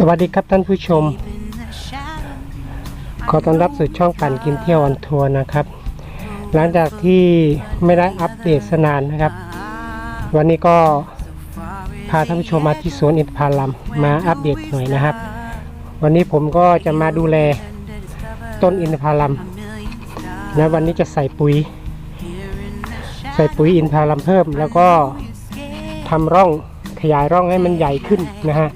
สวัสดีครับท่านผู้ชม ขอต้อนรับสู่ช่องปั่นกินเที่ยวออนทัวร์นะครับ หลังจากที่ไม่ได้อัปเดตสนานนะครับ วันนี้ก็พาท่านผู้ชมมาที่สวนอินทผลัมมาอัปเดตหน่อยนะครับ วันนี้ผมก็จะมาดูแลต้นอินทผลัมนะวันนี้จะใส่ปุ๋ย ใส่ปุ๋ยอินทผลัมเพิ่ม แล้วก็ทำร่องขยายร่องให้มันใหญ่ขึ้นนะฮะ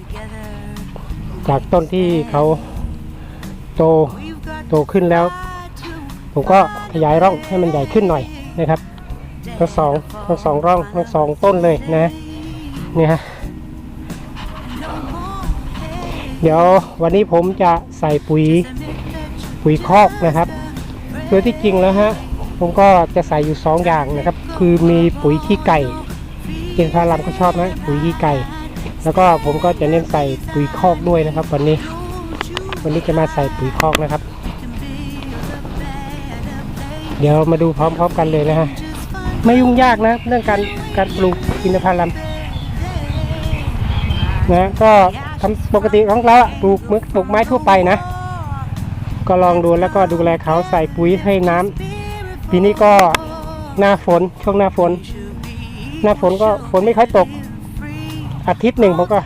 จากต้นที่เขาโตโตขึ้นแล้ว ผมก็ขยายร่องให้มันใหญ่ขึ้นหน่อยนะครับทั้งสองทั้งสองร่องทั้งสองต้นเลยนะเนี่ยฮะเดี๋ยววันนี้ผมจะใส่ปุ๋ยปุ๋ยคอกนะครับโดยที่จริงแล้วฮะผมก็จะใส่อยู่สองอย่างนะครับ คือมีปุ๋ยขี้ไก่กินพารัมก็ชอบนะปุ๋ยขี้ไก่ แล้วก็ผมก็จะเน้นใส่ปุ๋ยคอกด้วยนะครับ วันนี้ วันนี้จะมาใส่ปุ๋ยคอกนะครับ เดี๋ยวมาดูพร้อมๆกันเลยนะฮะไม่ยุ่งยากนะเรื่องการการปลูกอินทผลัมนะก็ทำปกติของเราปลูกมือนปลูกไม้ทั่วไปนะ ก็ลองดูแล้วก็ดูแลเขาใส่ปุ๋ยให้น้ำปีนี้ก็หน้าฝนช่วงหน้าฝน หน้าฝนก็ฝนไม่ค่อยตก อาทิตย์หนึ่งผมก็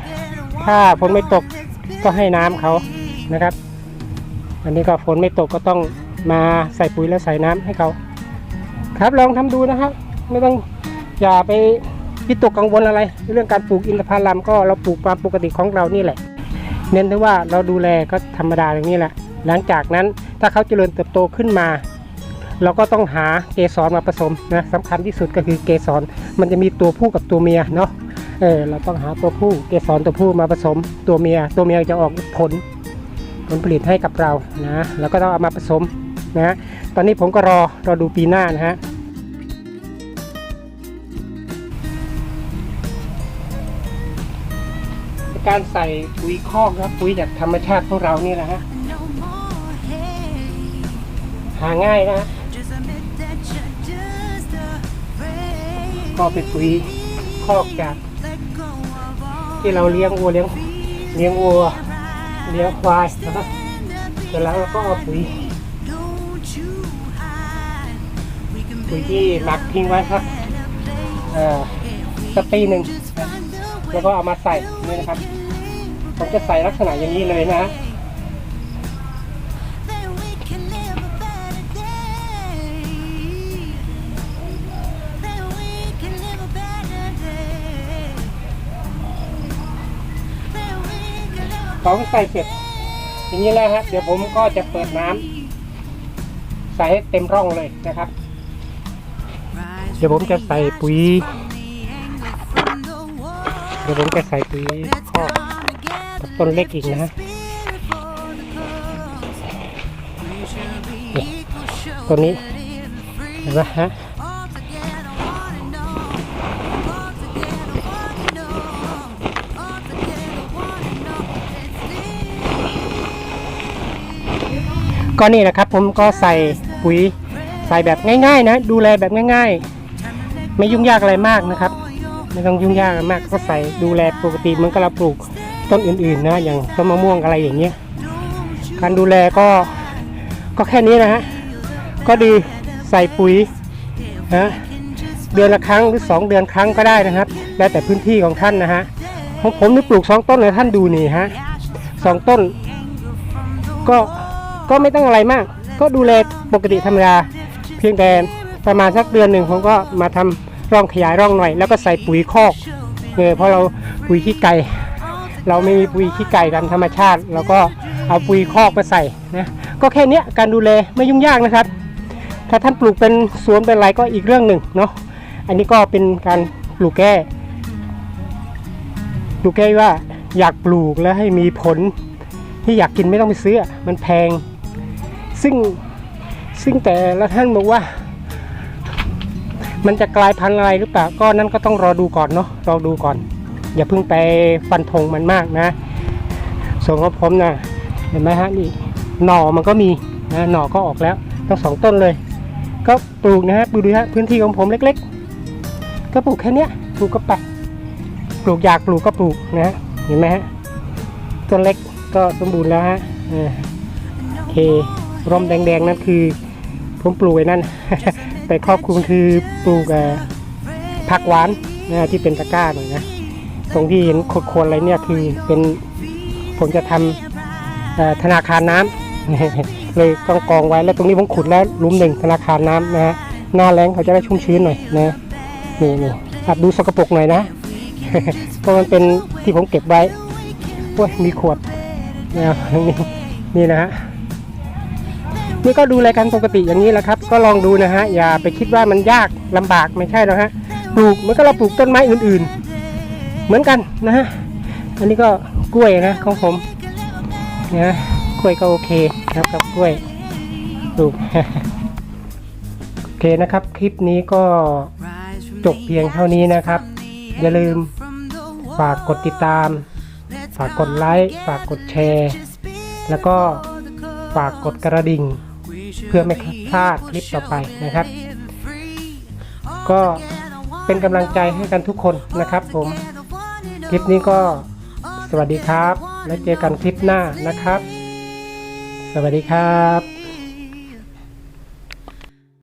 ถ้าฝนไม่ตกก็ให้น้ำเขานะครับ อันนี้ก็ฝนไม่ตกก็ต้องมาใส่ปุ๋ยแล้วใส่น้ำให้เขาครับลองทำดูนะครับ ไม่ต้องอย่าไปวิตกกังวลอะไร เรื่องการปลูกอินทผลัมก็เราปลูกตามปกติของเรานี่แหละ เน้นที่ว่าเราดูแลก็ธรรมดาอย่างนี้แหละ หลังจากนั้นถ้าเขาเจริญเติบโตขึ้นมา เราก็ต้องหาเกสรมาผสมนะสำคัญที่สุดก็คือเกสรมันจะมีตัวผู้กับตัวเมียเนาะ เออเราต้องหาตัวผู้เกสรตัวผู้มาผสมตัวเมียตัวเมียจะออกผลผลผลิตให้กับเรานะแล้วก็ต้องเอามาผสมนะตอนนี้ผมก็รอรอดูปีหน้านะฮะการใส่ปุ๋ยคอกครับปุ๋ยจากธรรมชาติของเรานี่แหละฮะหาง่ายนะฮะก็เป็นปุ๋ยคอกจาก ที่เราเลี้ยงวัวเลี้ยงเลี้ยงวัวเลี้ยงควายนะครับเสร็จแล้วเราก็เอาปุ๋ยปุ๋ยที่หมักทิ้งไว้ครับอ่อสักปีหนึ่งแล้วก็เอามาใส่นี่นะครับ ผมจะใส่ลักษณะอย่างนี้เลยนะ ของใส่เสร็จอย่างนี้แล้วฮะเดี๋ยวผมก็จะเปิดน้ำใส่ให้เต็มร่องเลยนะครับ เดี๋ยวผมจะใส่ปุ๋ยเดี๋ยวผมจะใส่ปุ๋ยคอกต้นเล็กอีกนะฮะนี่ตัวนี้เห็นไหมฮะ ก็นี่นะครับผมก็ใส่ปุ๋ยใส่แบบง่าย ๆ นะ ดูแลแบบง่าย ๆ ไม่ยุ่งยากอะไรมากนะครับ ไม่ต้องยุ่งยากอะไรมากก็ใส่ดูแลปกติเหมือนกับเราปลูกต้นอื่นๆนะอย่างต้นมะม่วงอะไรอย่างเงี้ยการดูแลก็ก็แค่นี้นะฮะก็ดีใส่ปุ๋ยนะเดือนละครั้งหรือ 2 เดือนครั้งก็ได้นะครับ แล้วแต่พื้นที่ของท่านนะฮะของผมนี่ปลูกสองต้นเลยท่านดูนี่ฮะสองต้น ก็ ก็ไม่ต้องอะไรมาก ก็ดูแลปกติธรรมดา เพียงแต่ประมาณสักเดือนหนึ่งผมก็มาทำร่องขยายร่องหน่อย แล้วก็ใส่ปุ๋ยคอกเออเพราะเราปุ๋ยขี้ไก่ เราไม่มีปุ๋ยขี้ไก่ตามธรรมชาติเราก็เอาปุ๋ยคอกมาใส่นะก็แค่เนี้ยการดูแลไม่ยุ่งยากนะครับ ถ้าท่านปลูกเป็นสวนเป็นไรก็อีกเรื่องหนึ่งเนาะอันนี้ก็เป็นการปลูกแก้ปลูกแก้ว่าอยากปลูกแล้วให้มีผลที่อยากกินไม่ต้องไปซื้อมันแพง ซึ่งซึ่งแต่ละท่านบอกว่า มันจะกลายพันธุ์อะไรหรือเปล่าก็นั่นก็ต้องรอดูก่อนเนาะรอดูก่อน อย่าเพิ่งไปฟันธงมันมากนะส่วนของผมนะเห็นไหมฮะนี่หน่อมันก็มีนะหน่อก็ออกแล้วทั้งสองต้นเลย ก็ปลูกนะฮะดูดูฮะพื้นที่ของผมเล็ก ๆ ก็ปลูกแค่เนี้ยปลูกก็ไปปลูกอยากปลูกก็ปลูกนะเห็นไหมฮะต้นเล็กก็สมบูรณ์แล้วฮะโอเค ร่มแดงๆนั่นคือ ผมปลูกไว้นั่นแต่ครอบคลุมคือปลูกผักหวานนะที่เป็นตะกร้าหน่อยนะ ตรงที่เห็นโคนๆอะไรเนี่ยคือเป็นผมจะทำเอ่อธนาคารน้ำเลยกองกองไว้แล้วตรงนี้ผมขุดแล้วลุมหนึ่งธนาคารน้ำนะฮะหน้าแรงเขาจะได้ชุ่มชื้นหน่อยนะนี่นี่อาจดูสกปรกหน่อยนะเพราะมันเป็นที่ผมเก็บไว้โอ้ยมีขวดนะนี่นี่นะฮะ นี่ก็ดูแลกันปกติอย่างนี้แหละครับ ก็ลองดูนะฮะ อย่าไปคิดว่ามันยากลำบากไม่ใช่หรอฮะ ปลูกเหมือนกับเราปลูกต้นไม้อื่นๆ เหมือนกันนะฮะ อันนี้ก็กล้วยนะของผมนะกล้วยก็โอเคครับกับกล้วยปลูกโอเคนะครับ คลิปนี้ก็จบเพียงเท่านี้นะครับ อย่าลืมฝากกดติดตาม ฝากกดไลค์ ฝากกดแชร์ แล้วก็ฝากกดกระดิ่ง เพื่อไม่พลาดคลิปต่อไปนะครับ ก็เป็นกำลังใจให้กันทุกคนนะครับ ผมคลิปนี้ก็สวัสดีครับ และเจอกันคลิปหน้านะครับ สวัสดีครับ